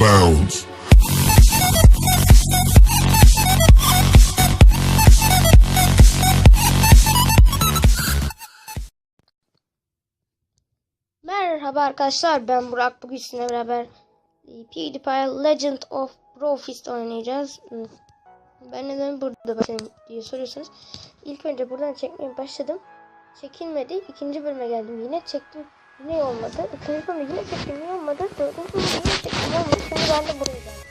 bounds. Merhaba arkadaşlar ben Burak bugün sizinle beraber e, PewDiePie Legend of Brofist oynayacağız. Ben neden burada başladım diye soruyorsanız ilk önce buradan çekmeye başladım. Çekilmedi. İkinci bölüme geldim. Yine çektim. Yine olmadı. Üçüncü bölümde yine çektim. Yine olmadı. Dördüncü bölümde yine çektim. Olmadı. Şimdi ben de buraya geldim.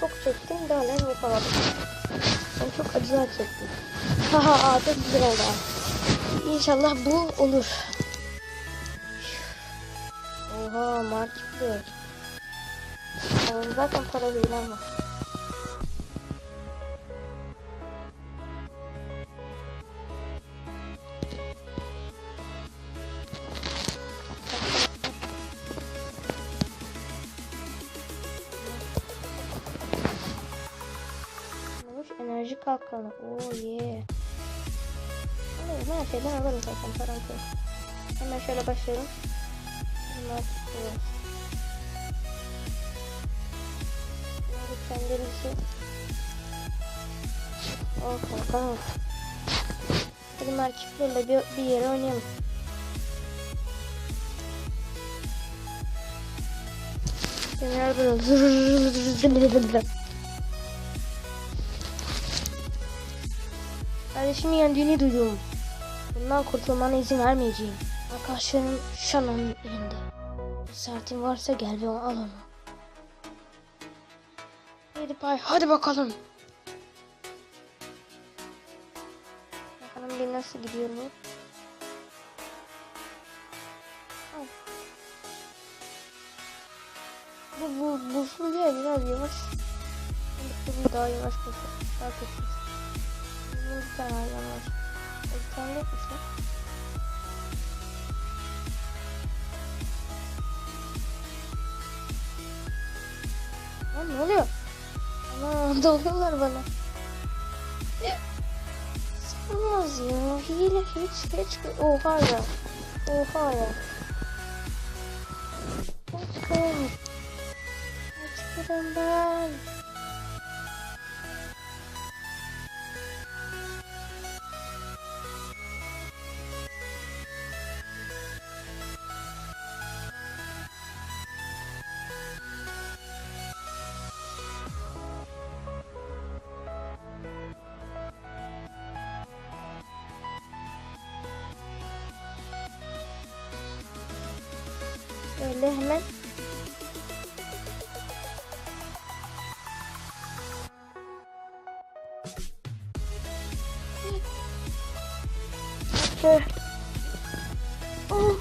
Çok çektim. Daha halen yapamadım. Ben çok acılar çektim. Haha çok güzel oldu. İnşallah bu olur. Oha. Oğlum zaten para değil ama. Enerji kalkanı. Oo yeah. Alırım her şeyden alırım zaten param çok. Hemen şöyle başlayalım. Bunlar tutuyor. Bunları kendimizi Oh bakalım. Hadi marketlerle bir, bir yere oynayalım. Genel böyle Kardeşimin yendiğini duydum. Bundan kurtulmana izin vermeyeceğim. Arkadaşlarım Shannon'un elinde. Sertin varsa gel ve al onu. Hadi pay, hadi bakalım. Bakalım bir nasıl gidiyor bu. Bu bu bu fulya biraz yavaş. Daha yavaş koşuyor. Daha kötü. Bir tane yavaş. Bir tane? Lan ne oluyor? Ana doluyorlar bana. Olmaz ya. Hile hiç hiç. Oha ya. Oha ya. Kaçkın. Kaçkın ben. Öyle hemen. Şöyle. Oh.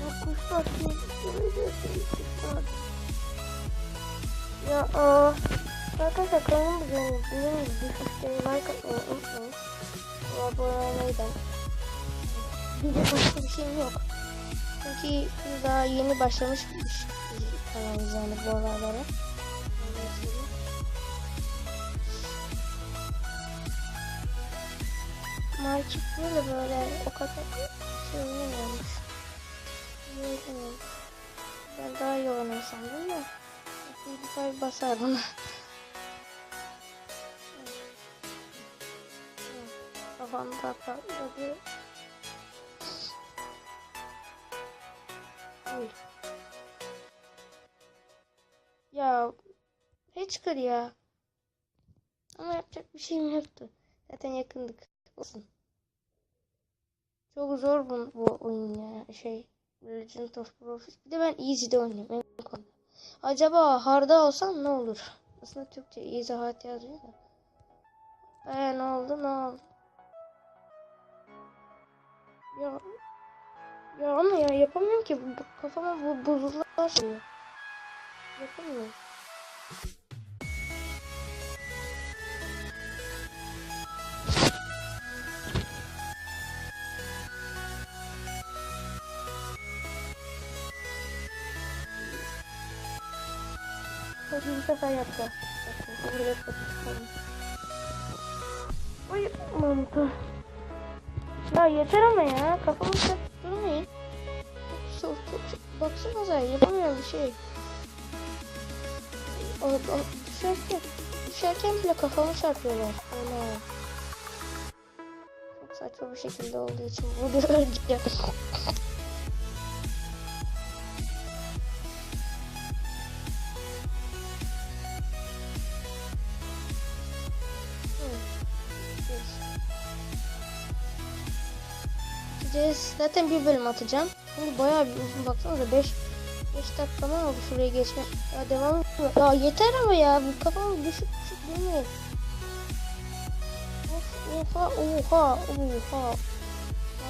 Ya kuşlar Ya aa. Arkadaşlar kanalım bugün bizim düşüşleri like atmayı unutmayın. Bu abone olmayı da. Bir de başka bir şeyim yok. Çünkü daha yeni başlamış bir kanalımız yani bu olaylara. Market böyle böyle o kadar şey oynamıyormuş. Ben daha iyi oynar sandım da. Bilgisayar basar bana. Kafamda patladı. Uy. Ya hiç kır ya. Ama yapacak bir şeyim yoktu. Zaten yakındık. Olsun. Çok zor bu, bu oyun ya. Şey Legend of Profit. Bir de ben Easy'de oynuyorum. Acaba hard'a olsam ne olur? Aslında Türkçe Easy hard yazıyor da. Eee ne oldu ne oldu? Ya ya ama ya yapamıyorum ki. Bu, kafama bu buzullar şey. Yapamıyorum. Hadi bu sefer yapacağız. Bakın, Burada bakalım. Ay mantı. Ya yeter ama ya. Kafamı sık Baksanıza yapamıyorum bir şey. O, o, düşerken, düşerken bile kafamı çarpıyorlar. Ana. Çok saçma bir şekilde olduğu için bunu öleceğim. Zaten bir bölüm atacağım. Şimdi bayağı bir uzun baksanıza 5 5 dakika mı oldu şuraya geçme. Ya devam etme. Ya yeter ama ya bu kafam düşük düşük mi? Of, oha oha oha.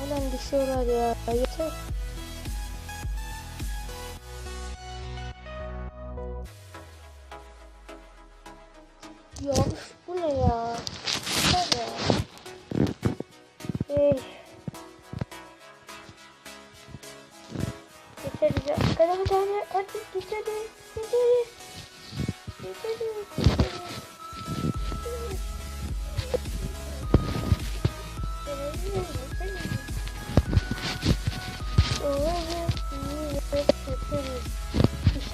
Halen düşüyorlar ya. Yeter. Ya bu ne ya?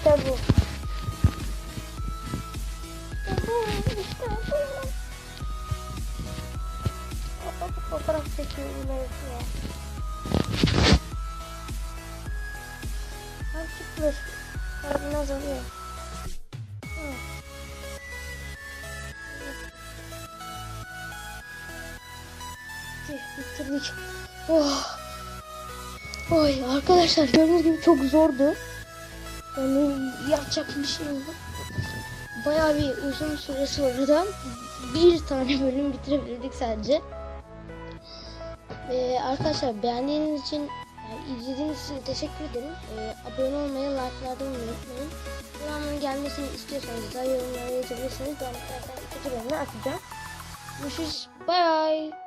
İşte bu. İşte bu. İşte bu. Fotoğraf çekiyor ilerisi ya. Dur. Harbin azalıyor. Hı. Bitti, bitirdik. Oh. Oy arkadaşlar gördüğünüz gibi çok zordu. Yani yapacak bir şey yok. Bayağı bir uzun süre sonradan bir tane bölüm bitirebildik sadece. Ee, arkadaşlar beğendiğiniz için yani izlediğiniz için teşekkür ederim. Ee, abone olmayı, like'larda unutmayın. Devamının gelmesini istiyorsanız da yorumlara yazabilirsiniz. Ben zaten ikinci bölümü atacağım. Görüşürüz. Bye bye.